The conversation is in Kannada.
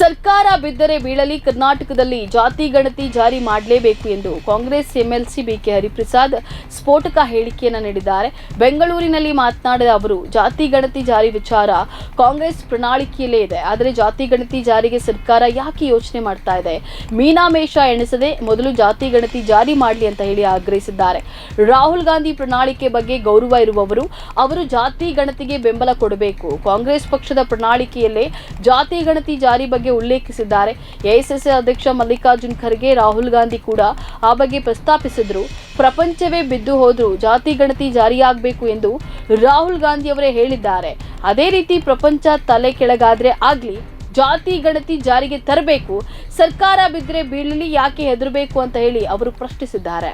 ಸರ್ಕಾರ ಬಿದ್ದರೆ ಬೀಳಲಿ, ಕರ್ನಾಟಕದಲ್ಲಿ ಜಾತಿ ಗಣತಿ ಜಾರಿ ಮಾಡಲೇಬೇಕು ಎಂದು ಕಾಂಗ್ರೆಸ್ ಎಂಎಲ್ಸಿ ಬಿಕೆ ಹರಿಪ್ರಸಾದ್ ಸ್ಫೋಟಕ ಹೇಳಿಕೆಯನ್ನು ನೀಡಿದ್ದಾರೆ. ಬೆಂಗಳೂರಿನಲ್ಲಿ ಮಾತನಾಡಿದ ಅವರು, ಜಾತಿ ಗಣತಿ ಜಾರಿ ವಿಚಾರ ಕಾಂಗ್ರೆಸ್ ಪ್ರಣಾಳಿಕೆಯಲ್ಲೇ ಇದೆ. ಆದರೆ ಜಾತಿ ಗಣತಿ ಜಾರಿಗೆ ಸರ್ಕಾರ ಯಾಕೆ ಯೋಚನೆ ಮಾಡ್ತಾ ಇದೆ? ಮೀನಾಮೇಷ ಎಣಿಸದೆ ಮೊದಲು ಜಾತಿ ಗಣತಿ ಜಾರಿ ಮಾಡಲಿ ಅಂತ ಹೇಳಿ ಆಗ್ರಹಿಸಿದ್ದಾರೆ. ರಾಹುಲ್ ಗಾಂಧಿ ಪ್ರಣಾಳಿಕೆ ಬಗ್ಗೆ ಗೌರವ ಇರುವವರು, ಅವರು ಜಾತಿ ಗಣತಿಗೆ ಬೆಂಬಲ ಕೊಡಬೇಕು. ಕಾಂಗ್ರೆಸ್ ಪಕ್ಷದ ಪ್ರಣಾಳಿಕೆಯಲ್ಲೇ ಜಾತಿ ಗಣತಿ ಜಾರಿ ಬಗ್ಗೆ ಉಲ್ಲೇಖಿಸಿದ್ದಾರೆ. ಎಐಸಿಸಿ ಅಧ್ಯಕ್ಷ ಮಲ್ಲಿಕಾರ್ಜುನ್ ಖರ್ಗೆ, ರಾಹುಲ್ ಗಾಂಧಿ ಕೂಡ ಆ ಬಗ್ಗೆ ಪ್ರಸ್ತಾಪಿಸಿದ್ರು. ಪ್ರಪಂಚವೇ ಬಿದ್ದು ಹೋದ್ರು, ಜಾತಿ ಗಣತಿ ಜಾರಿಯಾಗಬೇಕು ಎಂದು ರಾಹುಲ್ ಗಾಂಧಿ ಅವರೇ ಹೇಳಿದ್ದಾರೆ. ಅದೇ ರೀತಿ ಪ್ರಪಂಚ ತಲೆ ಕೆಳಗಾದ್ರೆ ಆಗ್ಲಿ, ಜಾತಿ ಗಣತಿ ಜಾರಿಗೆ ತರಬೇಕು, ಸರ್ಕಾರ ಬಿದ್ದರೆ ಬೀಳಲಿ ಯಾಕೆ ಹೆದರಬೇಕು ಅಂತ ಹೇಳಿ ಅವರು ಪ್ರಶ್ನಿಸಿದ್ದಾರೆ.